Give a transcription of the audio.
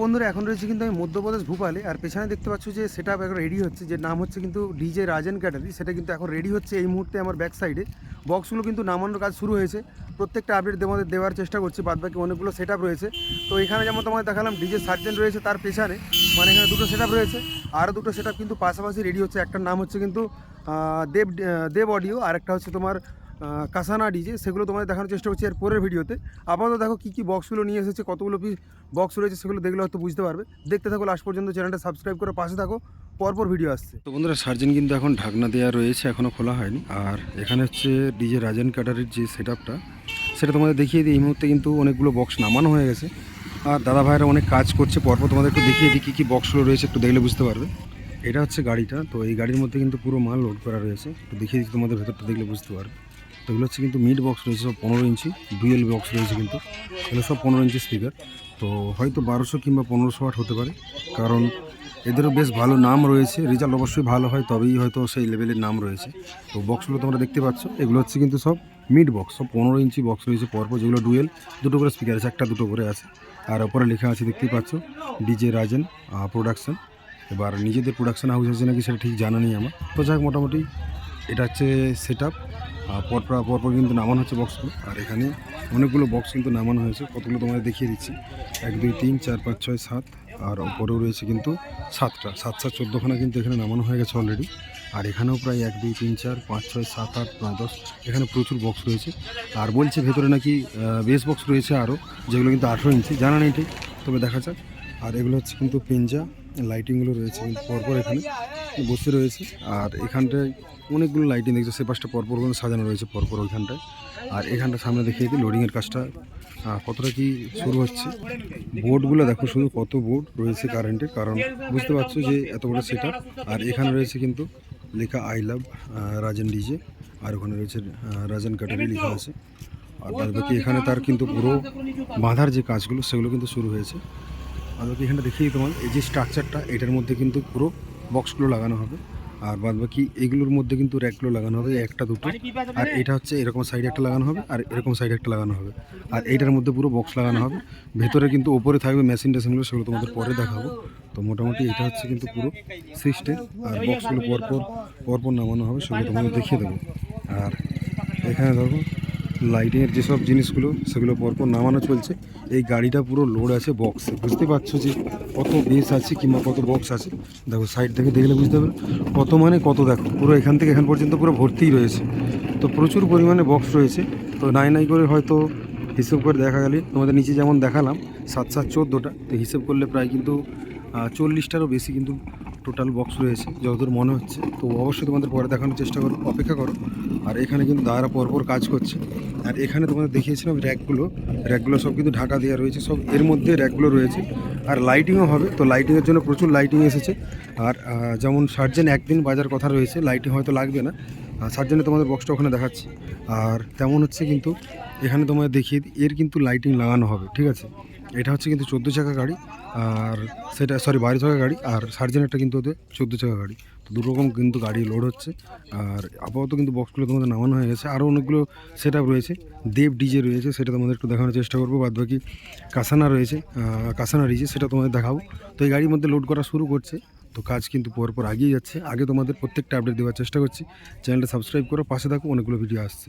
বন্ধুরা, এখন রয়েছে কিন্তু আমি মধ্যপ্রদেশ ভূপালে, আর পেছনে দেখতে পাচ্ছ যে সেটা এখন রেডি হচ্ছে, যে নাম হচ্ছে কিন্তু ডিজে রাজেন ক্যাটারি সেটা কিন্তু এখন রেডি হচ্ছে এই মুহূর্তে আমার ব্যাক সাইডে বক্সগুলো কিন্তু নামানোর কাজ শুরু হয়েছে, প্রত্যেকটা আপডেট তোমাদের দেওয়ার চেষ্টা করছি বাদ বাকি অনেকগুলো সেট রয়েছে। তো এখানে যেমন তোমাদের দেখালাম ডিজে সার্জেন্ট রয়েছে তার পেছনে মানে এখানে দুটো সেট রয়েছে আরও দুটো সেট কিন্তু পাশাপাশি রেডি হচ্ছে, একটার নাম হচ্ছে কিন্তু দেব দেব অডিও আর একটা হচ্ছে তোমার কাসানা ডিজে, সেগুলো তোমাদের দেখানোর চেষ্টা করছি এর পরের ভিডিওতে। আপাতত দেখো কী কী বক্সগুলো নিয়ে এসেছে, কতগুলো পিস বক্স রয়েছে সেগুলো দেখলে হয়তো বুঝতে পারবে। দেখতে থাকো লাস্ট পর্যন্ত চ্যানেলটা সাবস্ক্রাইব করে পাশে থাকো, পরপর ভিডিও আসছে। তো বন্ধুরা, সার্জেন কিন্তু এখন ঢাকনা দেওয়া রয়েছে এখনও খোলা হয়নি। আর এখানে হচ্ছে ডিজে রাজেন ক্যাটারির যে সেট সেটা তোমাদের দেখিয়ে দিই। এই মুহূর্তে কিন্তু অনেকগুলো বক্স নামানো হয়ে গেছে। আর দাদা ভাইরা অনেক কাজ করছে, পরপর তোমাদের একটু দেখিয়ে দিই কী কী বক্সগুলো রয়েছে, একটু দেখলে বুঝতে পারবে। এটা হচ্ছে গাড়িটা, তো এই গাড়ির মধ্যে কিন্তু পুরো মাল লোড করা রয়েছে। একটু দেখিয়ে দিচ্ছি তোমাদের ভেতরটা, দেখলে বুঝতে পারবে। এগুলো হচ্ছে কিন্তু মিড বক্স রয়েছে সব পনেরো ইঞ্চি ডুয়েল বক্স রয়েছে কিন্তু। এগুলো সব পনেরো ইঞ্চি স্পিকার তো হয়তো বারোশো কিংবা পনেরোশো ওয়াট হতে পারে, কারণ এদেরও বেশ ভালো নাম রয়েছে। রেজাল্ট অবশ্যই ভালো হয়, তবেই হয়তো সেই লেভেলের নাম রয়েছে। তো বক্সগুলো তোমরা দেখতে পাচ্ছ, এগুলো হচ্ছে কিন্তু সব মিড বক্স সব পনেরো ইঞ্চি বক্স রয়েছে পরপর যেগুলো ডুয়েল দুটো করে স্পিকার আছে, একটা দুটো করে আছে। আর ওপরে লেখা আছে, দেখতেই পাচ্ছ ডিজে রাজেন প্রোডাকশন এবার নিজেদের প্রোডাকশন হাউস আছে নাকি সেটা ঠিক জানা নেই আমার। তো যাক, মোটামুটি এটা হচ্ছে সেট পরপর পরপর কিন্তু নামানো হচ্ছে বক্সগুলো আর এখানে অনেকগুলো বক্স কিন্তু নামানো হয়েছে। কতগুলো তোমাদের দেখিয়ে দিচ্ছি। এক, দুই, তিন, চার, পাঁচ, ছয়, সাত আর ওপরেও রয়েছে কিন্তু সাতটা। সাত সাত, চোদ্দোখানা কিন্তু এখানে নামানো হয়ে গেছে অলরেডি আর এখানেও প্রায় এক, দুই, তিন, চার, পাঁচ, ছয়, সাত, আট, নয়, দশ এখানে প্রচুর বক্স রয়েছে। আর বলছে ভেতরে নাকি বেস বক্স রয়েছে আরও যেগুলো কিন্তু আঠেরো ইঞ্চি। জানা নেই ঠিক, তবে দেখা যাক। আর এগুলো হচ্ছে কিন্তু পেঞ্জা লাইটিংগুলো রয়েছে কিন্তু পরপর এখানে। বসে রয়েছে। আর এখানটায় অনেকগুলো লাইটিং দেখছে, সে পাশটা পরপর সাজানো রয়েছে পরপর ওইখানটায়। আর এখানটা সামনে দেখিয়ে দিই লোডিংয়ের কাজটা কতটা কি শুরু হচ্ছে। বোর্ডগুলো দেখো শুধু কত বোর্ড রয়েছে কারেন্টের কারণ বুঝতে পারছ যে এত বড় সেট আর এখানে রয়েছে কিন্তু লেখা আই লাভ রাজেন ডিজে আর ওখানে রয়েছে রাজেন ক্যাটারি লেখা আছে। আর বাদ বাকি এখানে তার কিন্তু পুরো বাঁধার যে কাজগুলো, সেগুলো কিন্তু শুরু হয়েছে। আর বাকি এখানে দেখিয়ে তোমার এই যে স্ট্রাকচারটা এটার মধ্যে কিন্তু পুরো বক্সগুলো লাগানো হবে। আর বাদ বাকি এগুলোর মধ্যে কিন্তু র্যাকগুলো লাগানো হবে একটা দুটো। আর এটা হচ্ছে এরকম সাইডে একটা লাগানো হবে আর এরকম সাইডে একটা লাগানো হবে। আর এইটার মধ্যে পুরো বক্স লাগানো হবে। ভেতরে কিন্তু ওপরে থাকবে মেশিন টেশিনগুলো সেগুলো তোমাদের পরে দেখাবো। তো মোটামুটি এটা হচ্ছে কিন্তু পুরো সিস্টেম আর বক্সগুলো পরপর পরপর নামানো হবে সেগুলো তোমাদের দেখিয়ে দেবো। আর এখানে দেখো লাইটিংয়ের যেসব জিনিসগুলো, সেগুলো পরপর নামানো চলছে। এই গাড়িটা পুরো লোড আছে বক্সে বুঝতে পারছ যে কত বেস আছে কিংবা কত বক্স আছে? দেখো সাইড থেকে দেখলে বুঝতে পারবে। কত মানে কত দেখো। পুরো এখান থেকে এখান পর্যন্ত পুরো ভর্তিই রয়েছে। তো প্রচুর পরিমাণে বক্স রয়েছে। তো নাই নাই করে হয়তো হিসেব করে দেখা গেলে, তোমাদের নিচে যেমন দেখালাম, সাত সাত চোদ্দোটা, তো হিসেব করলে প্রায় কিন্তু চল্লিশটারও বেশি কিন্তু টোটাল বক্স রয়েছে, যতদূর মনে হচ্ছে। তো অবশ্যই তোমাদের পরে দেখানোর চেষ্টা করো, অপেক্ষা করো। আর এখানে কিন্তু দাঁড়া পরপর কাজ করছে। আর এখানে তোমাদের দেখিয়েছিলাম র্যাকগুলো। র্যাকগুলো সব কিন্তু ঢাকা দেওয়া রয়েছে, সব এর মধ্যে র্যাকগুলো রয়েছে। আর লাইটিংও হবে, তো লাইটিংয়ের জন্য প্রচুর লাইটিং এসেছে। আর যেমন সার্জেন একদিন বাজার কথা রয়েছে লাইটিং হয়তো লাগবে না। সার্জেনে তোমাদের বক্সটা ওখানে দেখাচ্ছি। আর তেমন হচ্ছে কিন্তু এখানে তোমাদের দেখিয়ে এর কিন্তু লাইটিং লাগানো হবে, ঠিক আছে? এটা হচ্ছে কিন্তু চোদ্দ চাকা গাড়ি, আর সেটা সরি বারো চাকা গাড়ি, আর সার্জেনেরটা কিন্তু ওদের চোদ্দ চাকা গাড়ি। তো দু রকম কিন্তু গাড়ি লোড হচ্ছে, আর আপাতত কিন্তু বক্সগুলো তোমাদের নামানো হয়ে গেছে। আরও অনেকগুলো সেট রয়েছে, দেব ডিজে রয়েছে, সেটা তোমাদের একটু দেখানোর চেষ্টা করব বাদ বাকি কাসানা রয়েছে কাসানা ডিজে সেটা তোমাদের দেখাবো। তো এই গাড়ির মধ্যে লোড করা শুরু করছে তো কাজ কিন্তু পরপর আগিয়ে যাচ্ছে। আগে তোমাদের প্রত্যেকটা আপডেট দেওয়ার চেষ্টা করছি। চ্যানেলটা সাবস্ক্রাইব করো, পাশে থাকো, অনেকগুলো ভিডিও আসছে।